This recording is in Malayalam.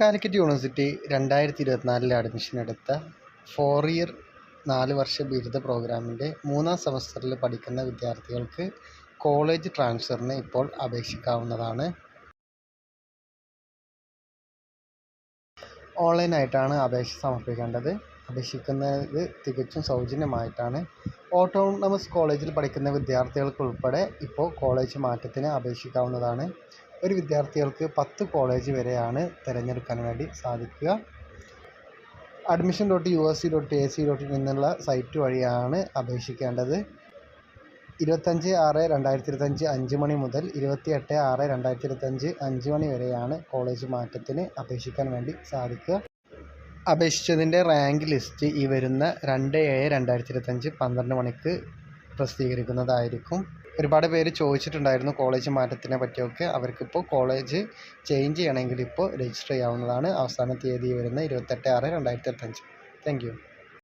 കാലിക്കറ്റ് യൂണിവേഴ്സിറ്റി രണ്ടായിരത്തി ഇരുപത്തിനാലിൽ അഡ്മിഷൻ എടുത്ത ഫോർ ഇയർ നാല് വർഷ ബിരുദ പ്രോഗ്രാമിന്റെ മൂന്നാം സെമസ്റ്ററിൽ പഠിക്കുന്ന വിദ്യാർത്ഥികൾക്ക് കോളേജ് ട്രാൻസ്ഫറിന് ഇപ്പോൾ അപേക്ഷിക്കാവുന്നതാണ്. ഓൺലൈനായിട്ടാണ് അപേക്ഷ സമർപ്പിക്കേണ്ടത്. അപേക്ഷിക്കുന്നത് തികച്ചും സൗജന്യമായിട്ടാണ്. ഓട്ടോണമസ് കോളേജിൽ പഠിക്കുന്ന വിദ്യാർത്ഥികൾക്കുൾപ്പെടെ ഇപ്പോൾ കോളേജ് മാറ്റത്തിന് അപേക്ഷിക്കാവുന്നതാണ്. ഒരു വിദ്യാർത്ഥികൾക്ക് പത്ത് കോളേജ് വരെയാണ് തിരഞ്ഞെടുക്കാൻ വേണ്ടി സാധിക്കുക. Admission dot U S C dot A C dot in എന്നുള്ള സൈറ്റ് വഴിയാണ് അപേക്ഷിക്കേണ്ടത്. ഇരുപത്തഞ്ച് ആറ് രണ്ടായിരത്തി ഇരുപത്തഞ്ച് അഞ്ച് മണി മുതൽ ഇരുപത്തി എട്ട് ആറ് രണ്ടായിരത്തി ഇരുപത്തഞ്ച് അഞ്ച് മണി വരെയാണ് കോളേജ് മാറ്റത്തിന് അപേക്ഷിക്കാൻ വേണ്ടി സാധിക്കുക. അപേക്ഷിച്ചതിന്റെ റാങ്ക് ലിസ്റ്റ് ഈ വരുന്ന രണ്ട് ഏഴ് രണ്ടായിരത്തി ഇരുപത്തഞ്ച് പന്ത്രണ്ട് മണിക്ക് പ്രസിദ്ധീകരിക്കുന്നതായിരിക്കും. ഒരുപാട് പേര് ചോദിച്ചിട്ടുണ്ടായിരുന്നു കോളേജ് മാറ്റത്തിനെ പറ്റിയൊക്കെ. അവർക്കിപ്പോൾ കോളേജ് ചേഞ്ച് ചെയ്യണമെങ്കിൽ ഇപ്പോൾ രജിസ്റ്റർ ചെയ്യാവുന്നതാണ്. അവസാന തീയതി വരുന്ന ഇരുപത്തെട്ട് ആറ് രണ്ടായിരത്തി ഇരുപത്തഞ്ച് താങ്ക് യു